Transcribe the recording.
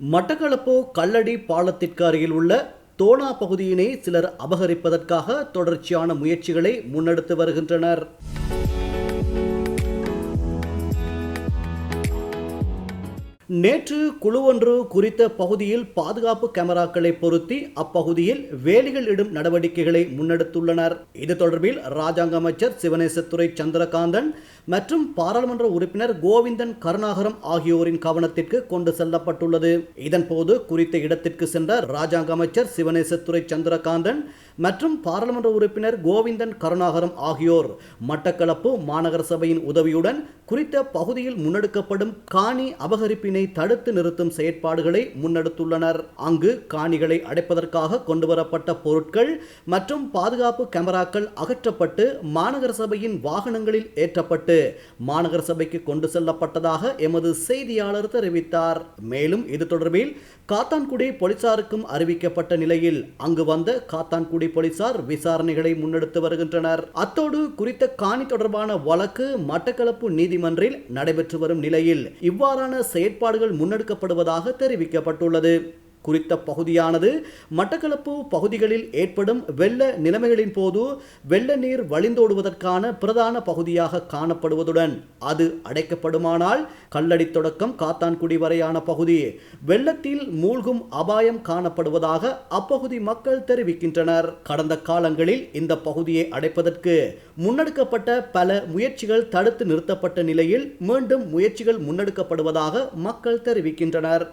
மட்டக்களப்பு கல்லடி பாலத்திற்கு அருகில் உள்ள தோணா பகுதியினை சிலர் அபகரிப்பதற்காக தொடர்ச்சியான முயற்சிகளை முன்னெடுத்து வருகின்றனர். நேற்று குழு ஒன்று குறித்த பகுதியில் பாதுகாப்பு கேமராக்களை பொருத்தி அப்பகுதியில் வேலிகள் இடும் நடவடிக்கைகளை முன்னெடுத்துள்ளனர். இது தொடர்பில் ராஜாங்க அமைச்சர் சிவனேசத்துறை சந்திரகாந்தன் மற்றும் பாராளுமன்ற உறுப்பினர் கோவிந்தன் கருணாகரம் ஆகியோரின் கவனத்திற்கு கொண்டு செல்லப்பட்டுள்ளது. இதன்போது குறித்த இடத்திற்கு சென்ற ராஜாங்க அமைச்சர் சிவனேசத்துறை சந்திரகாந்தன் மற்றும் பாராளுமன்ற உறுப்பினர் கோவிந்தன் கருணாகரம் ஆகியோர் மட்டக்களப்பு மாநகர சபையின் உதவியுடன் குறித்த பகுதியில் முன்னெடுக்கப்படும் காணி அபகரிப்பினை தடுத்து நிறுத்தும் செயற்பாடுகளை முன்னெடுத்துள்ளனர். அங்கு காணிகளை அடைப்பதற்காக கொண்டுவரப்பட்ட பொருட்கள் மற்றும் பாதுகாப்பு கேமராக்கள் அகற்றப்பட்டு மாநகர சபையின் வாகனங்களில் ஏற்றப்பட்டு மாநகர சபைக்கு கொண்டு செல்லப்பட்டதாக எமது செய்தியாளர் தெரிவித்தார். மேலும் இது தொடர்பில் காத்தான்குடி போலீசாருக்கும் அறிவிக்கப்பட்ட நிலையில் அங்கு வந்த காத்தான்குடி போலீசார் விசாரணைகளை முன்னெடுத்து வருகின்றனர். அத்தோடு குறித்த காணி தொடர்பான வழக்கு மட்டக்களப்பு நீதிமன்றில் நடைபெற்று வரும் நிலையில் இவ்வாறான செயற்பாடுகள் முன்னெடுக்கப்படுவதாக தெரிவிக்கப்பட்டுள்ளது. குறித்த பகுதியானது மட்டக்களப்பு பகுதிகளில் ஏற்படும் வெள்ள நிலைமைகளின் போது வெள்ள நீர் வழிந்தோடுவதற்கான பிரதான பகுதியாக காணப்படுவதுடன் அது அடைக்கப்படுமானால் கல்லடி தொடக்கம் காத்தான்குடி வரையான பகுதி வெள்ளத்தில் மூழ்கும் அபாயம் காணப்படுவதாக அப்பகுதி மக்கள் தெரிவிக்கின்றனர். கடந்த காலங்களில் இந்த பகுதியை அடைப்பதற்கு முன்னெடுக்கப்பட்ட பல முயற்சிகள் தடுத்து நிறுத்தப்பட்ட நிலையில் மீண்டும் முயற்சிகள் முன்னெடுக்கப்படுவதாக மக்கள் தெரிவிக்கின்றனர்.